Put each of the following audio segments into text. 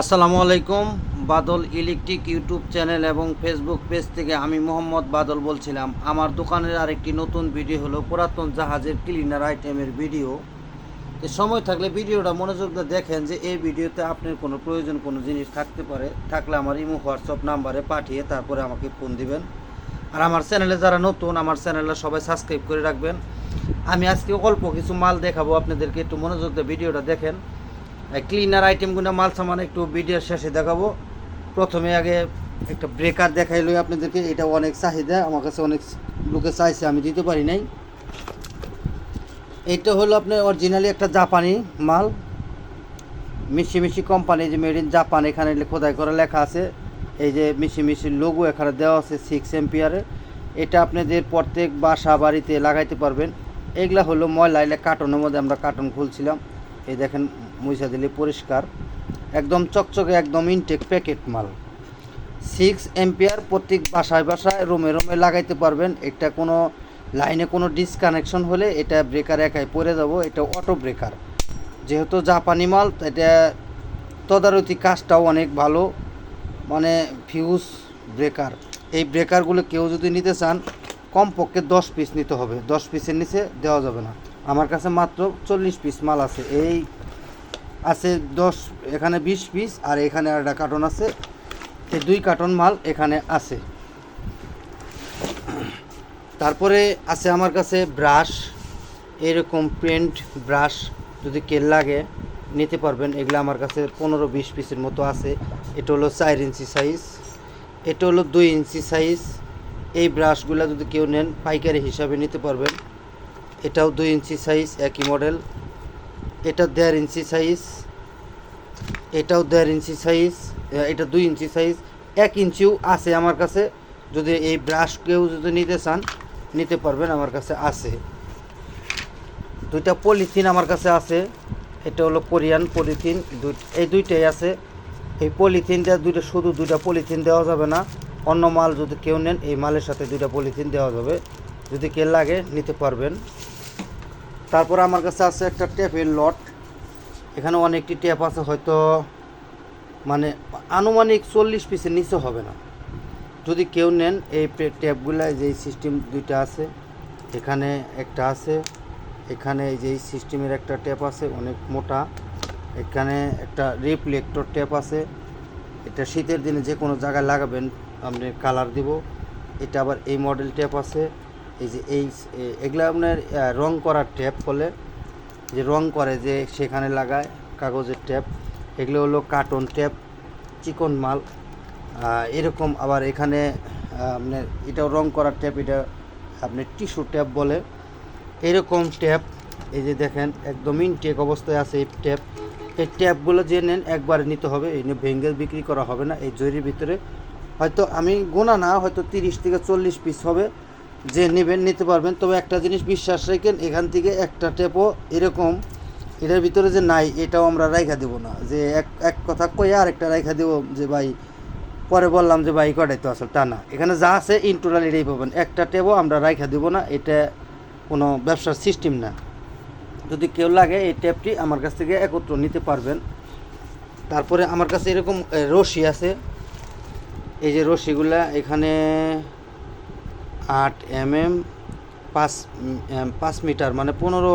আসসালামু আলাইকুম। Badal electric YouTube channel এবং ফেসবুক পেজ থেকে আমি মোহাম্মদ বাদল বলছিলাম। আমার দোকানের আরেকটি নতুন ভিডিও হলো পুরাতন জাহাজের ক্লিনার আইটেমের ভিডিও। তো সময় থাকলে ভিডিওটা মনোযোগ দিয়ে দেখেন যে এই ভিডিওতে আপনার কোনো প্রয়োজন কোনো জিনিস থাকতে পারে। থাকলে আমার ইমো, হোয়াটসঅ্যাপ নাম্বারে পাঠিয়ে তারপরে আমাকে ফোন দিবেন। আর আমার চ্যানেলে যারা নতুন, আমার চ্যানেলে সবাই সাবস্ক্রাইব করে রাখবেন। আমি আজকে অল্প কিছু মাল দেখাবো। আপনাদেরকে একটু মনোযোগ দিয়ে ভিডিওটা দেখেন। ক্লিনার আইটেমগুলো মাল সামান একটু ভিডিওর শেষে দেখাবো। প্রথমে আগে একটা ব্রেকার দেখাইলো আপনাদেরকে, এটা অনেক চাহিদা, আমার কাছে অনেক লোকে চাইছে, আমি দিতে পারি নাই। এটা হলো আপনার অরিজিনালি একটা জাপানি মাল। মিশি মিশি কোম্পানি যে মেড ইন জাপান এখানে খোদাই করা লেখা আছে। এই যে মিশি মিশি লোগো এখানে দেওয়া আছে সিক্স এম্পিয়ারে এটা আপনাদের প্রত্যেক বাসা বাড়িতে লাগাইতে পারবেন। এগুলা হলো ময়লা এলে কার্টনের মধ্যে আমরা কার্টন খুলছিলাম। এই দেখেন মুইসা দিলে পরিষ্কার। একদম চকচকে, একদম ইনটেক প্যাকেট মাল। সিক্স এম্পিয়ার প্রত্যেক বাসায় বাসায় রুমে রুমে লাগাইতে পারবেন। এটা কোনো লাইনে কোনো ডিসকানেকশন হলে এটা ব্রেকার একাই পরে যাব। এটা অটো ব্রেকার যেহেতু জাপানি মাল, এটা তদারকি কাজটাও অনেক ভালো। মানে ফিউজ ব্রেকার এই ব্রেকারগুলো কেউ যদি নিতে চান, কমপক্ষে দশ পিস নিতে হবে। দশ পিসের নিচে দেওয়া যাবে না। আমার কাছে মাত্র চল্লিশ পিস মাল আছে। এই আছে দশ, এখানে বিশ পিস আর এখানে একটা কার্টন আছে। এই দুই কার্টন মাল এখানে আছে। তারপরে আছে আমার কাছে ব্রাশ এরকম পেন্ট ব্রাশ যদি কেল লাগে, নিতে পারবেন। এগুলো আমার কাছে পনেরো বিশ পিসের মতো আছে। এটা হলো চার ইঞ্চি সাইজ এটা হলো দুই ইঞ্চি সাইজ এই ব্রাশগুলো যদি কেউ নেন, পাইকারি হিসাবে নিতে পারবেন। এটাও দুই ইঞ্চি সাইজ একই মডেল এটা দেড় ইঞ্চি সাইজ এটাও দেড় ইঞ্চি সাইজ এটা দুই ইঞ্চি সাইজ এক ইঞ্চিও আছে আমার কাছে। যদি এই ব্রাশ কেউ যদি নিতে চান, নিতে পারবেন আমার কাছে আছে। দুইটা পলিথিন আমার কাছে আছে, এটা হলো কোরিয়ান পলিথিন দুই, এই দুইটাই আছে। এই পলিথিনটা দুইটা, শুধু দুইটা পলিথিন দেওয়া যাবে না, অন্য মাল যদি কেউ নেন, এই মালের সাথে দুইটা পলিথিন দেওয়া যাবে। যদি কে লাগে, নিতে পারবেন। তারপর আমার কাছে আছে একটা ট্যাপের লট। এখানে অনেকটি ট্যাপ আছে, হয়তো মানে আনুমানিক চল্লিশ পিসের নিচে হবে না। যদি কেউ নেন এই ট্যাপগুলো যে সিস্টেম দুইটা আছে, এখানে একটা আছে, এখানে যে সিস্টেমের একটা ট্যাপ আছে, অনেক মোটা। এখানে একটা রিফ্লেক্টর ট্যাপ আছে। এটা শীতের দিনে যে কোনো জায়গায় লাগাবেন আপনি কালার দিব। এটা আবার এই মডেল ট্যাপ আছে। এই যে এই এগুলো আপনার রং করার ট্যাপ বলে, যে রং করে যে সেখানে লাগায় কাগজের ট্যাপ। এগুলো হলো কার্টন ট্যাপ, চিকন মাল। এরকম আবার এখানে আপনার এটাও রং করার ট্যাপ, এটা আপনি টিস্যু ট্যাপ বলে। এরকম ট্যাপ, এই যে দেখেন, একদম ইনটেক অবস্থায় আছে এই ট্যাপ। এই ট্যাপগুলো যে নেন, একবারে নিতে হবে, এই নিয়ে ভেঙ্গে বিক্রি করা হবে না, এই জরির ভিতরে। হয়তো আমি গোনা না, হয়তো তিরিশ থেকে চল্লিশ পিস হবে। যে নেবেন, নিতে পারবেন। তবে একটা জিনিস বিশ্বাস রেখেন, এখান থেকে একটা টেপও এরকম, এটার ভিতরে যে নাই, এটাও আমরা রাইখা দেবো না। যে এক এক কথা কয়ে আর একটা রাইখা দেবো যে ভাই, পরে বললাম যে ভাই, কটাই তো আসল তা না। এখানে যা আছে ইন টোটাল এটাই পাবেন। একটা ট্যাপও আমরা রাইখা দেবো না, এটা কোনো ব্যবসার সিস্টেম না। যদি কেউ লাগে এই ট্যাপটি আমার কাছ থেকে একত্র নিতে পারবেন। তারপরে আমার কাছে এরকম রশি আছে। এই যে রশিগুলা এখানে আট এম এম, পাঁচ পাঁচ মিটার মানে পনেরো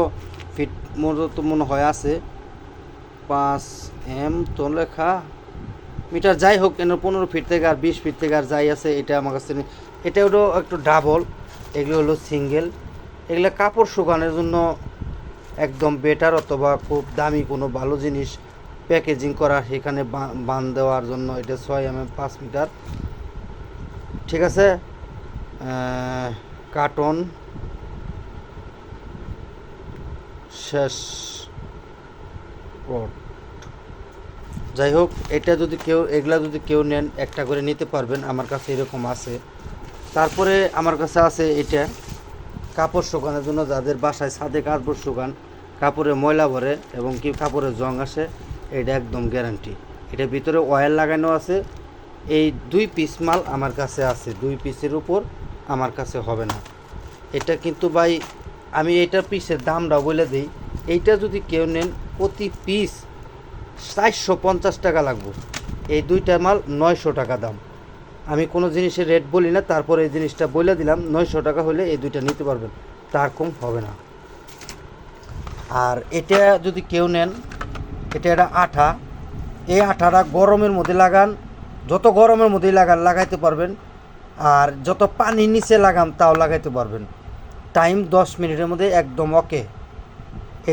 ফিট মতো মনে হয় আছে। পাঁচ এম তো লেখা মিটার যাই হোক কেন পনেরো ফিট থেকে আর বিশ ফিট থেকে আর যাই আছে, এটা আমার কাছে। এটা হলো একটু ডাবল এগুলো হলো সিঙ্গেল এগুলো কাপড় শুকানোর জন্য একদম বেটার অথবা খুব দামি কোনো ভালো জিনিস প্যাকেজিং করা সেখানে বান দেওয়ার জন্য এটা ছয় এম এম পাঁচ মিটার। ঠিক আছে? কার্টন, শেষ পট যাই হোক, এটা যদি কেউ, এগুলা যদি কেউ নেন, একটা করে নিতে পারবেন, আমার কাছে এরকম আছে। তারপরে আমার কাছে আছে এটা, কাপড় শুকানোর জন্য যাদের বাসায় ছাদে কাপড় শুকান, কাপড়ে ময়লা ভরে এবং কি কাপড়ে জং আসে, এটা একদম গ্যারান্টি এটার ভিতরে অয়েল লাগানো আছে। এই দুই পিস মাল আমার কাছে আছে, দুই পিসের উপর। আমার কাছে হবে না। এটা কিন্তু ভাই, আমি এটা পিসের দামটা বলে দিই, এইটা যদি কেউ নেন প্রতি পিস চারশো পঞ্চাশ টাকা লাগবো। এই দুইটা মাল নয়শো টাকা দাম। আমি কোনো জিনিসের রেট বলি না, তারপর এই জিনিসটা বলে দিলাম, নয়শো টাকা হলে এই দুইটা নিতে পারবেন, তার কম হবে না। আর এটা যদি কেউ নেন, এটা একটা আঠা, এই আঠাটা গরমের মধ্যে লাগান, যত গরমের মধ্যেই লাগান, লাগাইতে পারবেন আর যত পানির নিচে লাগান তাও লাগাইতে পারবেন। টাইম দশ মিনিটের মধ্যে একদম ওকে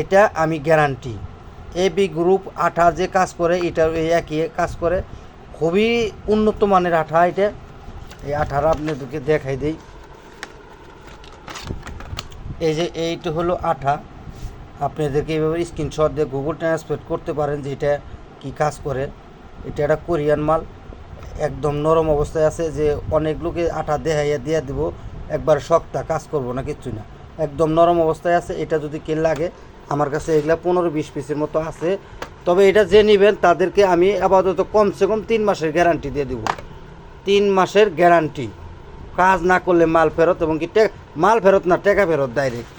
এটা আমি গ্যারান্টি এ বি গ্রুপ আঠা যে কাজ করে, এটা এই একই কাজ করে। খুবই উন্নত মানের আঠা এটা। এই আঠার আপনাদেরকে দেখাই দিই। এই যে এইটা হলো আঠা। আপনাদেরকে এইভাবে স্ক্রিনশট দিয়ে গুগল ট্রান্সলেট করতে পারেন যে এটা কী কাজ করে। এটা একটা কোরিয়ান মাল। একদম নরম অবস্থায় আছে যে অনেক লোকে আঠা দেহাইয়া দিয়ে দিব, একবার শক্তা কাজ করব না, কিচ্ছু না। একদম নরম অবস্থায় আছে, এটা যদি কে লাগে, আমার কাছে এগুলা পনেরো বিশ পিসের মতো আছে। তবে এটা যে নেবেন, তাদেরকে আমি আপাতত কমসে কম তিন মাসের গ্যারান্টি দিয়ে দিব। তিন মাসের গ্যারান্টি। কাজ না করলে মাল ফেরত এবং কি মাল ফেরত না, টাকা ফেরত ডাইরেক্ট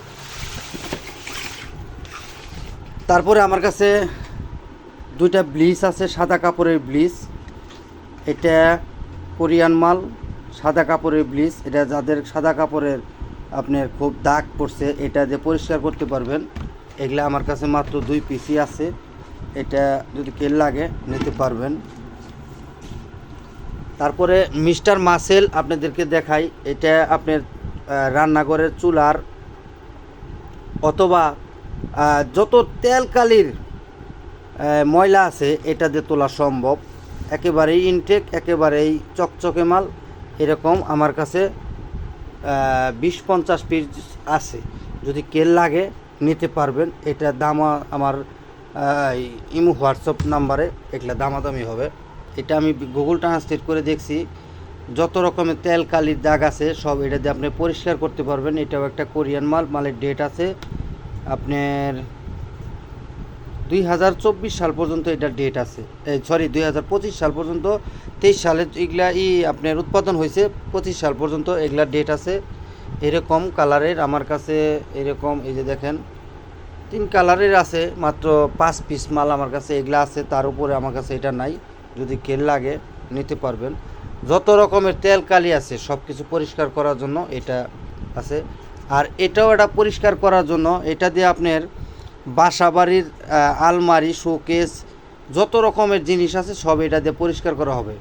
তারপরে আমার কাছে দুইটা ব্লিচ আছে, সাদা কাপড়ের ব্লিচ। এটা কোরিয়ান মাল, সাদা কাপড়ের ব্লিচ, এটা যাদের সাদা কাপড়ের আপনার খুব দাগ পড়ছে, এটা যে পরিষ্কার করতে পারবেন, এগুলো আমার কাছে মাত্র দুই পিসি আছে। এটা যদি কেল লাগে, নিতে পারবেন। তারপরে মিস্টার মাসেল আপনাদেরকে দেখাই, এটা আপনার রান্নাঘরের চুলার, অথবা যত তেলকালির ময়লা আছে, এটা দিয়ে তোলা সম্ভব। একেবারেই ইনটেক একেবারেই চকচকে মাল, এরকম আমার কাছে বিশ পঞ্চাশ পিস আছে। যদি কেল লাগে, নিতে পারবেন। এটা দাম আমার ইমো হোয়াটসঅ্যাপ নাম্বারে এগুলা দামাদামি হবে। এটা আমি গুগল ট্রান্সলেট করে দেখছি। যত রকমের তেল কালির দাগ আছে, সব এটা দিয়ে আপনি পরিষ্কার করতে পারবেন। এটাও একটা কোরিয়ান মাল, মালের ডেট আছে। আপনার দুই হাজার চব্বিশ সাল পর্যন্ত এটা ডেট আছে। সরি দুই হাজার পঁচিশ সাল পর্যন্ত তেইশ সালে এগুলা ই আপনার উৎপাদন হয়েছে, পঁচিশ সাল পর্যন্ত এগুলা ডেট আছে। এরকম কালারের আমার কাছে এরকম, এই যে দেখেন, তিন কালারের আছে, মাত্র পাঁচ পিস মাল আমার কাছে এগুলা আছে, তার উপরে আমার কাছে এটা নাই। যদি কেল লাগে, নিতে পারবেন। যত রকমের তেল কালি আছে সব কিছু পরিষ্কার করার জন্য এটা আছে। আর এটাও এটা পরিষ্কার করার জন্য, এটা দিয়ে আপনার বাসা বাড়ির আলমারি শোকেস যত রকমের জিনিস আছে সব এটা দিয়ে পরিষ্কার করা হবে।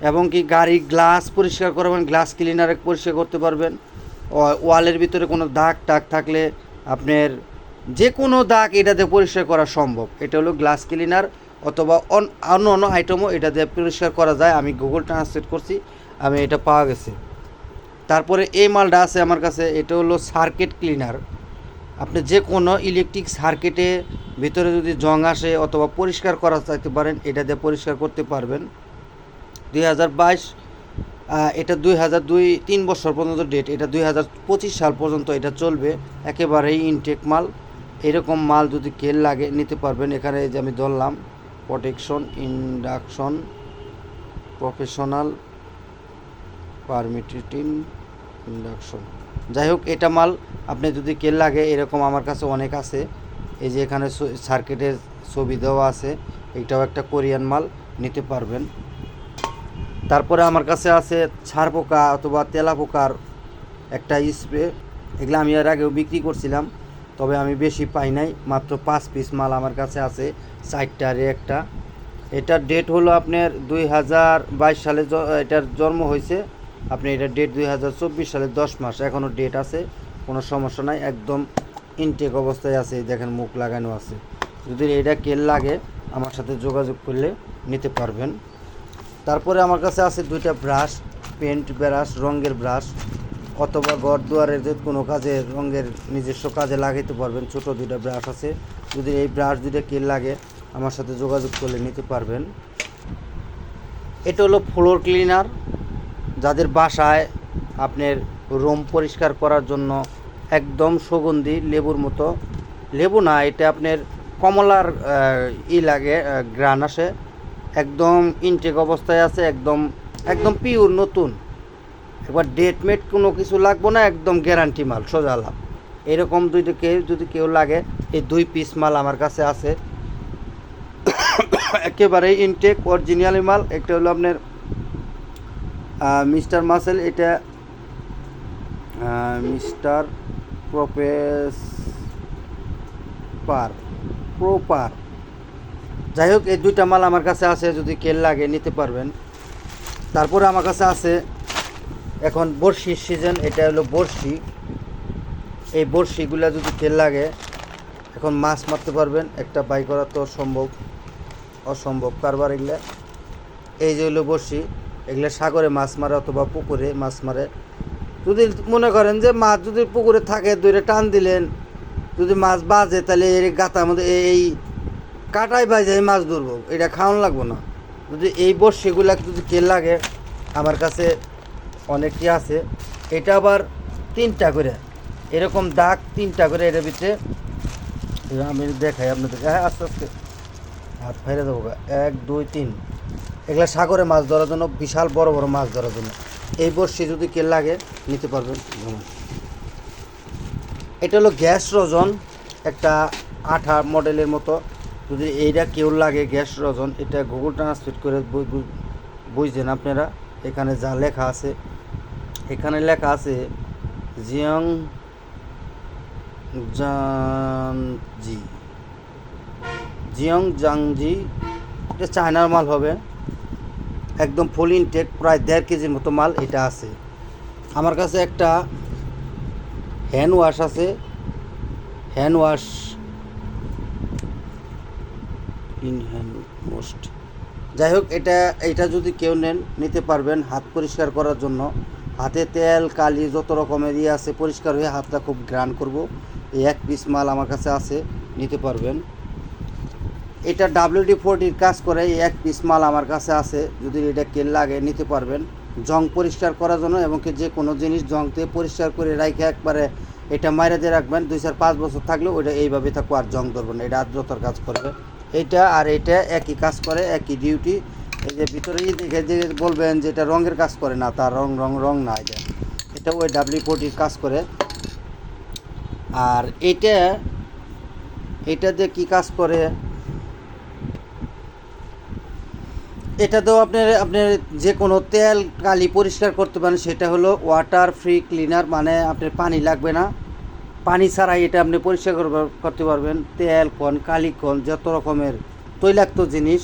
এবং কি গাড়ি গ্লাস পরিষ্কার করবেন গ্লাস ক্লিনারে পরিষ্কার করতে পারবেন। ওয়ালের ভিতরে কোনো দাগ টাগ থাকলে আপনার যে কোনো দাগ এটা দিয়ে পরিষ্কার করা সম্ভব। এটা হলো গ্লাস ক্লিনার অথবা অন- অন্য অন্য আইটেমও এটা দিয়ে পরিষ্কার করা যায়। আমি গুগল ট্রান্সলেট করছি আমি এটা পাওয়া গেছে। তারপরে এই মালটা আছে আমার কাছে এটা হলো সার্কিট ক্লিনার। আপনি যে কোনো ইলেকট্রিক সার্কিটে ভিতরে যদি জং আসে অথবা পরিষ্কার করা চাইতে পারেন, এটা দিয়ে পরিষ্কার করতে পারবেন। দুই হাজার বাইশ এটা দুই হাজার দুই, তিন বছর পর্যন্ত ডেট এটা দুই হাজার পঁচিশ সাল পর্যন্ত এটা চলবে। একেবারেই ইনটেক মাল। এরকম মাল যদি কেল লাগে, নিতে পারবেন। এখানে যে আমি ধরলাম প্রোটেকশন ইন্ডাকশন প্রফেশনাল পারমিটিন ইন্ডাকশন যাই হোক, এটা মাল আপনি যদি কেল লাগে, এরকম আমার কাছে অনেক আছে। এই যে এখানে সার্কিটের ছবি দেওয়া আছে, এটাও একটা কোরিয়ান মাল, নিতে পারবেন। তারপরে আমার কাছে আছে ছাড় পোকা অথবা তেলা পোকার একটা স্প্রে এগুলো আমি এর আগেও বিক্রি করছিলাম, তবে আমি বেশি পাই নাই, মাত্র পাঁচ পিস মাল আমার কাছে আছে চারটারে একটা। এটার ডেট হলো আপনার দুই হাজার বাইশ সালে এটার জন্ম হয়েছে। আপনি এটা ডেট দুই হাজার চব্বিশ সালে দশ মাস এখনও ডেট আছে, কোনো সমস্যা নাই, একদম ইনটেক অবস্থায় আছে দেখেন মুখ লাগানো আছে। যদি এটা কেল লাগে, আমার সাথে যোগাযোগ করলে নিতে পারবেন। তারপরে আমার কাছে আছে দুইটা ব্রাশ পেন্ট ব্রাশ রঙের ব্রাশ অথবা ঘর দুয়ারের যে কোনো কাজে, রঙের নিজস্ব কাজে লাগাইতে পারবেন, ছোট দুইটা ব্রাশ আছে। যদি এই ব্রাশ দুইটা কেল লাগে, আমার সাথে যোগাযোগ করলে নিতে পারবেন। এটা হলো ফ্লোর ক্লিনার যাদের বাসায় আপনার রুম পরিষ্কার করার জন্য একদম সুগন্ধি লেবুর মতো। লেবু না, এটা আপনার কমলার ই লাগে গ্রান আসে। একদম ইনটেক অবস্থায় আছে, একদম একদম পিওর নতুন। একবার ডেট মেট কোনো কিছু লাগবো না, একদম গ্যারান্টি মাল, সোজা লাভ। এরকম দুইটা কেউ, যদি কেউ লাগে, এই দুই পিস মাল আমার কাছে আছে। একেবারে ইনটেক অরিজিনালি মাল, একটা হলো আপনার মিস্টার মাসেল, এটা মিস্টার প্রফেস পার প্রপার যাই হোক, এই দুইটা মাল আমার কাছে আছে, যদি কেল লাগে নিতে পারবেন। তারপরে আমার কাছে আছে এখন বড়শির সিজন এটা হলো বড়শি। এই বড়শিগুলা যদি তেল লাগে, এখন মাছ মারতে পারবেন, একটা বাই করা তো সম্ভব অসম্ভব কারবার এগুলা এই যে হলো বড়শি। এগুলা সাগরে মাছ মারে অথবা পুকুরে মাছ মারে। যদি মনে করেন যে মাছ যদি পুকুরে থাকে দূরে টান দিলেন, যদি মাছ বাজে তাহলে এর গাতার মধ্যে এই কাটাই বাজে মাছ ধরবো, এটা খাওয়ান লাগবো না। যদি এই বড়শিগুলা যদি কে লাগে, আমার কাছে অনেকটি আছে। এটা আবার তিনটা করে, এরকম দাগ তিনটা করে এটার ভিতরে। আমি দেখাই আপনাদেরকে। হ্যাঁ আস্তে আস্তে। হাত ফেলে দেবো এক, দুই, তিন। এগুলা সাগরে মাছ ধরার জন্য, বিশাল বড় বড় মাছ ধরার জন্য। এই বর্ষি যদি কে লাগে, নিতে পারবেন। ধরুন। এটা হলো গ্যাস রজন, একটা আঠা মডেলের মতো। যদি এইটা কেউ লাগে গ্যাস রজন, এটা গুগল ট্রান্সলেট করে বুঝছেন আপনারা? এখানে যা লেখা আছে, এখানে লেখা আছে, জিয়ং জাংজি জিয়ং জাংজি এটা চায়নার মাল হবে। একদম ফুল ইনটেক প্রায় দেড় কেজির মতো মাল এটা আছে। আমার কাছে একটা হ্যান্ড ওয়াশ আছে। Hand wash in hand most যাই হোক, এটা এটা যদি কেউ নেন, নিতে পারবেন হাত পরিষ্কার করার জন্য। হাতে তেল, কালি, যত রকমের ইয়ে আছে, পরিষ্কার হয়ে হাতটা খুব গ্রান করব। এই এক পিস মাল আমার কাছে আছে, নিতে পারবেন। এটা ডাব্লিউডি ফোরটির কাজ করে, এক পিস মাল আমার কাছে আছে, যদি এটা কেল লাগে নিতে পারবেন। জং পরিষ্কার করার জন্য এবং কি যে কোনো জিনিস জং দিয়ে পরিষ্কার করে রাখে একবারে এটা মাইরে দিয়ে রাখবেন, দুই চার পাঁচ বছর থাকলেও ওইটা এইভাবে থাকব আর জং ধরবে না, এটা আর্দ্রতার কাজ করবে। এটা আর এটা একই কাজ করে, একই ডিউটি এই যে ভিতরেই দেখে যে বলবেন যে এটা রঙের কাজ করে না তার রং রং রং না এটা। এটা ওই ডাব্লিউ ফোরটির কাজ করে। আর এটা এটা যে কি কাজ করে? এটাতেও আপনার আপনার যে কোনো তেল কালি পরিষ্কার করতে পারেন, সেটা হলো ওয়াটার ফ্রি ক্লিনার মানে আপনার পানি লাগবে না। পানি ছাড়াই এটা আপনি পরিষ্কার করতে পারবেন। তেল, কন, কালি কন, যত রকমের তৈলাক্ত জিনিস,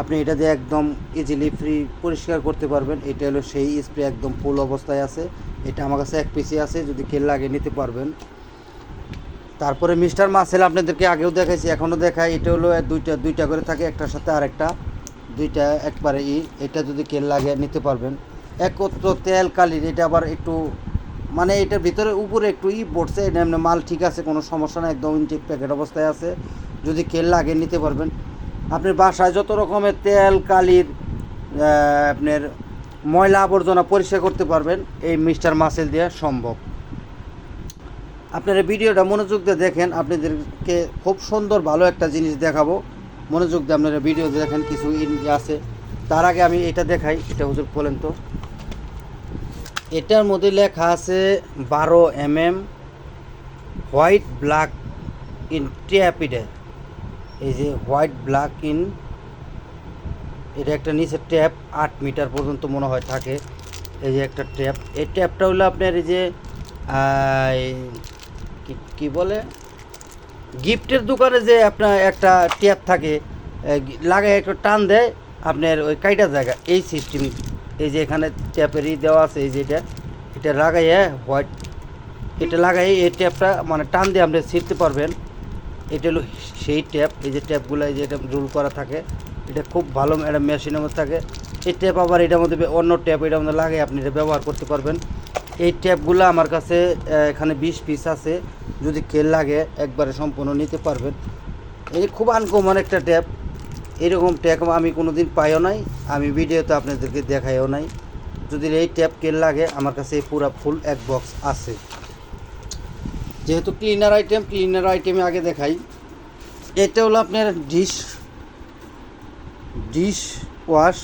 আপনি এটা দিয়ে একদম ইজিলি ফ্রি পরিষ্কার করতে পারবেন। এটা হলো সেই স্প্রে একদম ফুল অবস্থায় আছে। এটা আমার কাছে এক পিসি আছে, যদি কেল লাগে নিতে পারবেন। তারপরে মিস্টার মাসেল আপনাদেরকে আগেও দেখাইছি, এখনও দেখাই এটা হলো দুইটা দুইটা করে থাকে, একটার সাথে আরেকটা। দুইটা একবারে ই, এটা যদি কেল লাগে নিতে পারবেন। একত্র তেল কালির, এটা আবার একটু মানে এটার ভিতরে উপরে একটু ই পড়ছে এটা এমনি মাল ঠিক আছে, কোনো সমস্যা না একদম ইনটেক প্যাকেট অবস্থায় আছে। যদি কেল লাগে নিতে পারবেন, আপনার বাসায় যত রকমের তেল কালির আপনার ময়লা আবর্জনা পরিষ্কার করতে পারবেন, এই মিস্টার মাসেল দেওয়া সম্ভব। আপনারা ভিডিওটা মনোযোগ দিয়ে দেখেন, আপনাদেরকে খুব সুন্দর ভালো একটা জিনিস দেখাবো। মনোযোগ দিয়ে আপনারা ভিডিও দেখেন, কিছু ইন আছে। তার আগে আমি এটা দেখাই, এটা হুজুর বলেন তো। এটার মধ্যে লেখা আছে, বারো M M white black in ট্যাপিডে এই যে হোয়াইট ব্ল্যাক ইন, এটা একটা নিচে ট্যাপ, আট মিটার পর্যন্ত মনে হয় থাকে। এই যে একটা ট্যাপ, এই ট্যাপটা হলো আপনার এই যে কি বলে? গিফটের দোকানে যে আপনার একটা ট্যাপ থাকে লাগায় একটু টান দেয়, আপনার ওই কাইটা জায়গা, এই সিস্টেম এই যে এখানে ট্যাপের ই দেওয়া আছে, এই যেটা, এটা লাগাইয়ে হোয়াইট, এটা লাগাই এই ট্যাপটা মানে টান দিয়ে আপনি ছিঁড়তে পারবেন। এটা হলো সেই ট্যাপ, এই যে ট্যাপগুলো, এই যে এটা রুল করা থাকে, এটা খুব ভালো একটা মেশিনের মধ্যে থাকে। এই ট্যাপ আবার এটার মধ্যে অন্য ট্যাপ এটার মধ্যে লাগিয়ে আপনি এটা ব্যবহার করতে পারবেন। এই ট্যাপগুলো আমার কাছে এখানে বিশ পিস আছে। যদি কেল লাগে, একবারে সম্পূর্ণ নিতে পারবেন। এই খুব আনকমন একটা ট্যাপ। এরকম ট্যাপ আমি কোনো দিন পাইও নাই। আমি ভিডিওতে আপনাদেরকে দেখাইও নাই। যদি এই ট্যাপ কেল লাগে, আমার কাছে পুরা ফুল এক বক্স আছে। যেহেতু ক্লিনার আইটেম ক্লিনার আইটেমে আগে দেখাই। এটা হলো আপনার ডিশ ডিশ ওয়াশ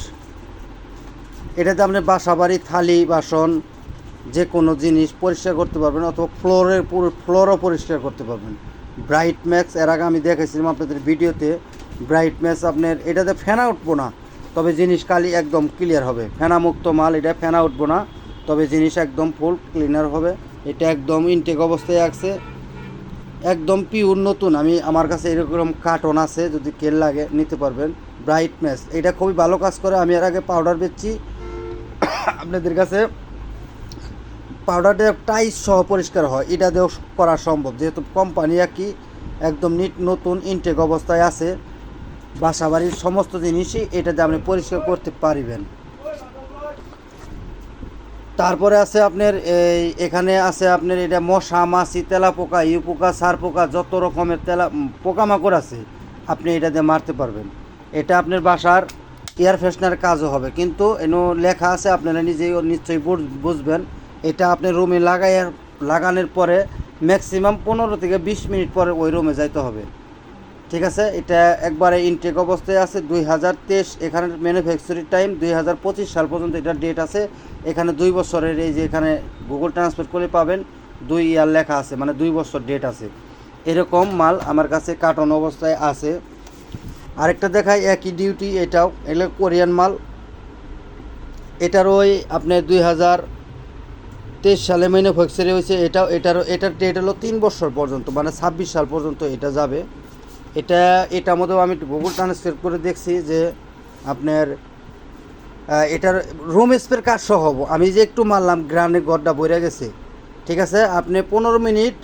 এটাতে আপনার বাসা বাড়ি থালি, বাসন যে কোনো জিনিস পরিষ্কার করতে পারবেন অথবা ফ্লোরের পুরো, ফ্লোরও পরিষ্কার করতে পারবেন। ব্রাইট ম্যাক্স এর আগে আমি দেখেছিলাম আপনাদের ভিডিওতে ব্রাইটনেস আপনার, এটাতে ফেনা উঠবো না, তবে জিনিস কালি একদম ক্লিয়ার হবে। ফেনা মুক্ত মাল, এটা ফেনা উঠবো না, তবে জিনিস একদম ফুল ক্লিনার হবে। এটা একদম ইনটেক অবস্থায় আছে, একদম পিওর নতুন। আমি, আমার কাছে এরকম কার্টন আছে, যদি কেল লাগে নিতে পারবেন। ব্রাইট ব্রাইটনেস এটা খুবই ভালো কাজ করে। আমি এর আগে পাউডার বেচছি। আপনাদের কাছে পাউডারটা টাইস সহ পরিষ্কার হয়, এটা দিয়েও করা সম্ভব। যেহেতু কোম্পানি একই, একদম নিট নতুন ইনটেক অবস্থায় আছে বাসা বাড়ির সমস্ত জিনিসই এটা দিয়ে আপনি পরিষ্কার করতে পারিবেন। তারপরে আছে আপনার এই, এখানে আছে আপনার এটা মশা, মাছি তেলা পোকা ইউ পোকা সার পোকা যত রকমের তেলা, পোকামাকড় আছে, আপনি এটা দিয়ে মারতে পারবেন। এটা আপনার বাসার এয়ার ফ্রেশনার কাজও হবে, কিন্তু এনো লেখা আছে, আপনারা নিজেই নিশ্চয়ই বুঝ- বুঝবেন। এটা আপনি রুমে লাগাই লাগানোর পরে ম্যাক্সিমাম পনেরো থেকে বিশ মিনিট পরে ওই রুমে যাইতে হবে। ঠিক আছে? এটা একবারে ইনটেক অবস্থায় আছে দুই হাজার তেইশ এখানে ম্যানুফ্যাকচারিং টাইম দুই হাজার পঁচিশ সাল পর্যন্ত এটা ডেট আছে। এখানে দুই বছরের এই যে এখানে গুগল ট্রান্সফার করে পাবেন, দুই ইয়ার লেখা আছে মানে দুই বছর ডেট আছে। এরকম মাল আমার কাছে কার্টন অবস্থায় আছে। আরেকটা দেখাই, একই ডিউটি এটাও, এগুলো কোরিয়ান মাল। এটার ওই আপনার দুই হাজার তেইশ সালে মাইনে ম্যানুফ্যাকচারি হয়েছে। এটাও এটারও, এটার ডেট হলো তিন বছর পর্যন্ত মানে ছাব্বিশ সাল পর্যন্ত এটা যাবে। এটা এটার মধ্যেও আমি গুগল ট্রান্সফার করে দেখছি যে আপনার এটার রুম স্প্রে কাজ সহ আমি যে একটু মারলাম গ্রানে গড্ডা বইরে গেছে। ঠিক আছে? আপনি পনেরো মিনিট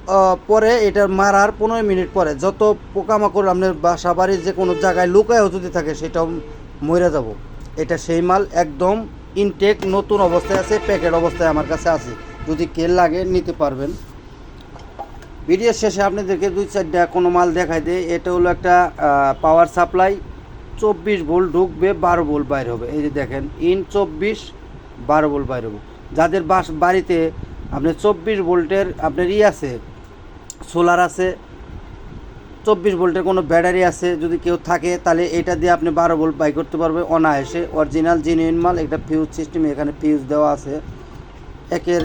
পরে এটার মারার পনেরো মিনিট পরে যত পোকামাকড় আপনার বাসা বাড়ির যে কোনো জায়গায় লুকায়ও যদি থাকে, সেটাও মরে যাব। এটা সেই মাল, একদম ইনটেক নতুন অবস্থায় আছে প্যাকেট অবস্থায় আমার কাছে আছে। যদি কেল লাগে, নিতে পারবেন। ভিডিও শেষে আপনাদেরকে দুই চারটা কোনো মাল দেখাই দেয় এটা হলো একটা পাওয়ার সাপ্লাই চব্বিশ ভোল্ট ঢুকবে, বারো ভোল্ট বাইর হবে। এই যে দেখেন ইন চব্বিশ, বারো ভোল্ট বাইর হবে। যাদের বাস বাড়িতে আপনার চব্বিশ ভোল্টের আপনার ই আছে সোলার আছে চব্বিশ ভোল্টের কোনো ব্যাটারি আছে যদি কেউ থাকে, তাহলে এটা দিয়ে আপনি বারো ভোল্ট বাই করতে পারবে অনায়াসে। অরিজিনাল জেনুইন মাল, একটা ফিউজ সিস্টেম এখানে ফিউজ দেওয়া আছে। একের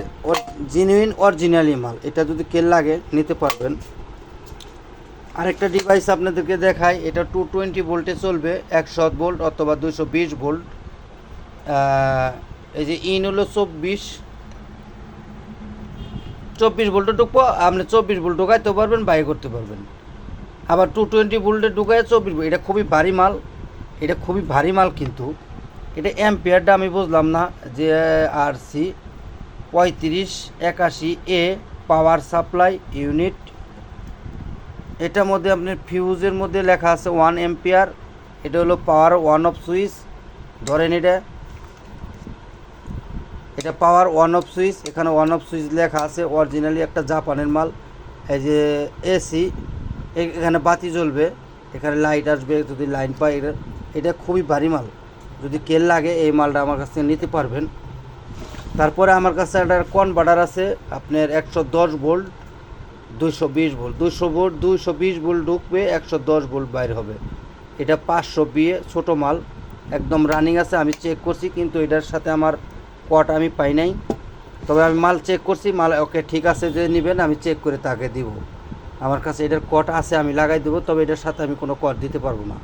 জেনুইন অরিজিনালি মাল, এটা যদি কেল লাগে, নিতে পারবেন। আরেকটা ডিভাইস আপনাদেরকে দেখাই, এটা টু টোয়েন্টি ভোল্টে চলবে একশো ভোল্ট অথবা দুশো বিশ ভোল্ট। এই যে ইন হলো চব্বিশ। চব্বিশ ভোল্টে ঢুকবো আপনি চব্বিশ ভোল্ট ঢুকাইতে পারবেন, বাই করতে পারবেন। আবার টু টোয়েন্টি ভোল্টে ঢুকায় চব্বিশ এটা খুবই ভারী মাল, এটা খুবই ভারী মাল কিন্তু। এটা অ্যাম্পিয়ারটা আমি বুঝলাম না যে আর সি পঁয়ত্রিশ, একাশি এ পাওয়ার সাপ্লাই ইউনিট এটার মধ্যে আপনার ফিউজের মধ্যে লেখা আছে ওয়ান এম্পিয়ার এটা হলো পাওয়ার ওয়ান অফ সুইচ ধরেন এটা। এটা পাওয়ার ওয়ান অফ সুইচ এখানে ওয়ান অফ সুইচ লেখা আছে অরিজিনালি একটা জাপানের মাল। এই যে এসি এখানে বাতি জ্বলবে, এখানে লাইট আসবে, যদি লাইন পাই এটা খুবই ভারী মাল। যদি কেল লাগে, এই মালটা আমার কাছ থেকে নিতে পারবেন। তারপরে আমার কাছে একটা কনভার্টার আছে, আপনার একশো দশ ভোল্ট দুইশো বিশ ভোল্ট দুইশো ভোল্ট দুইশো বিশ ভোল্ট ঢুকবে, একশো দশ ভোল্ট বাইর হবে। এটা পাঁচশো বিয়ে, ছোটো মাল। একদম রানিং আছে, আমি চেক করছি, কিন্তু এটার সাথে আমার কট আমি পাই নাই। তবে আমি মাল চেক করছি, মাল ওকে ঠিক আছে যে নেবেন, আমি চেক করে তাকে দিব। আমার কাছে এটার কট আছে, আমি লাগাই দেবো, তবে এটার সাথে আমি কোনো কট দিতে পারব না।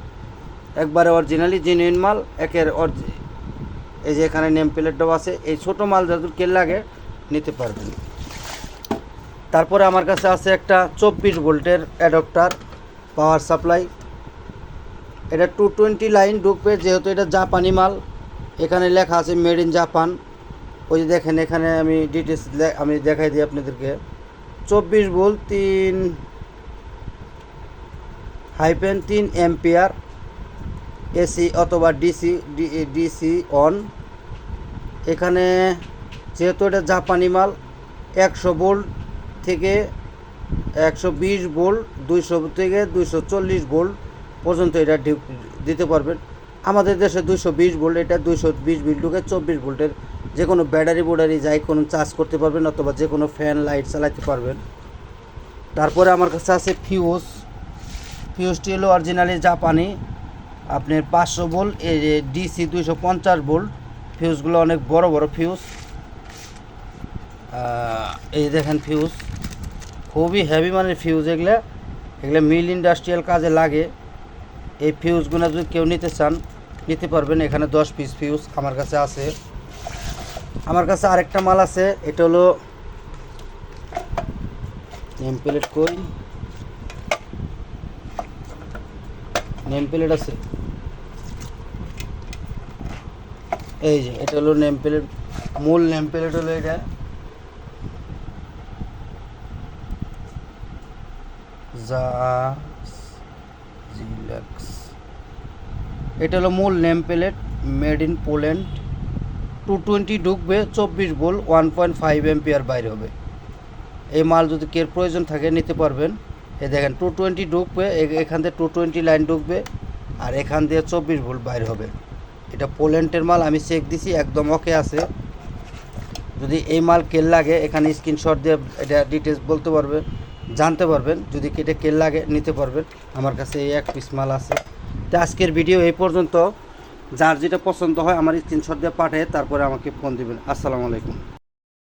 একবারে অরিজিনালি জেনুইন মাল, একের এই যে এখানে নেম প্লেটটাও আছে, এই ছোটো মাল যত কে লাগে, নিতে পারবেন। তারপরে আমার কাছে আছে একটা চব্বিশ ভোল্টের অ্যাডপ্টার পাওয়ার সাপ্লাই এটা টু টোয়েন্টি লাইন ঢুকবে, যেহেতু এটা জাপানি মাল, এখানে লেখা আছে মেড ইন জাপান ওই যে দেখেন, এখানে আমি ডিটেলস আমি দেখাই দিই আপনাদেরকে। চব্বিশ ভোল্ট, তিন হাইপেন তিন এম্পিয়ার এসি অথবা ডিসি ডিসি অন। এখানে যেহেতু এটা জাপানি মাল, একশো ভোল্ট থেকে একশো বিশ ভোল্ট, দুইশো থেকে দুইশো চল্লিশ ভোল্ট পর্যন্ত এটা দিতে পারবেন। আমাদের দেশে দুইশো বিশ ভোল্ট, এটা দুইশো বিশ বিল ঢুকে চব্বিশ ভোল্টের যে কোনো ব্যাটারি বোর্ডারি যাই কোনো চার্জ করতে পারবেন অথবা যে কোনো ফ্যান, লাইট চালাতে পারবেন। তারপরে আমার কাছে আছে ফিউজ ফিউজটি হলো অরিজিনালি জাপানি। আপনার পাঁচশো ভোল্ট ডিসি দুইশো পঞ্চাশ ভোল্ট। ফিউজগুলো অনেক বড় বড় ফিউজ এই দেখেন ফিউজ খুবই হেভি মানের ফিউজ এগুলো। এগুলো মিল ইন্ডাস্ট্রিয়াল কাজে লাগে। এই ফিউজগুলো যদি কেউ নিতে চান, নিতে পারবেন। এখানে দশ পিস ফিউজ আমার কাছে আছে। আমার কাছে আরেকটা মাল আছে, এটা হলো নেম প্লেট কই? নেম প্লেট আছে। এই যে, এটা হলো নেম প্লেট মূল নেম প্লেট হলো এটা। যা জিলাক্স। এটা হলো মূল name plate made in Poland. Two twenty ঢুকবে, চব্বিশ বোল ওয়ান পয়েন্ট ফাইভ এমপিয়ার বাইরে হবে। এই মাল যদি কের প্রয়োজন থাকে, নিতে পারবেন। এই দেখেন, টু টোয়েন্টি ঢুকবে, এ- এখান থেকে টু টোয়েন্টি লাইন ঢুকবে, আর এখান দিয়ে চব্বিশ ভোল্ট বাইরে হবে। এটা পোল্যান্ডের মাল, আমি চেক দিছি, একদম ওকে আছে। যদি এই মাল কেল লাগে, এখানে স্ক্রিনশট দিয়ে এটা ডিটেলস বলতে পারবে জানতে পারবেন। যদি এটা কেল লাগে, নিতে পারবেন। আমার কাছে এই এক পিস মাল আছে। তো আজকের ভিডিও এই পর্যন্ত। যার যেটা পছন্দ হয় আমার স্ক্রিনশট দিয়ে পাঠে তারপরে আমাকে ফোন দিবেন। আসসালামু আলাইকুম।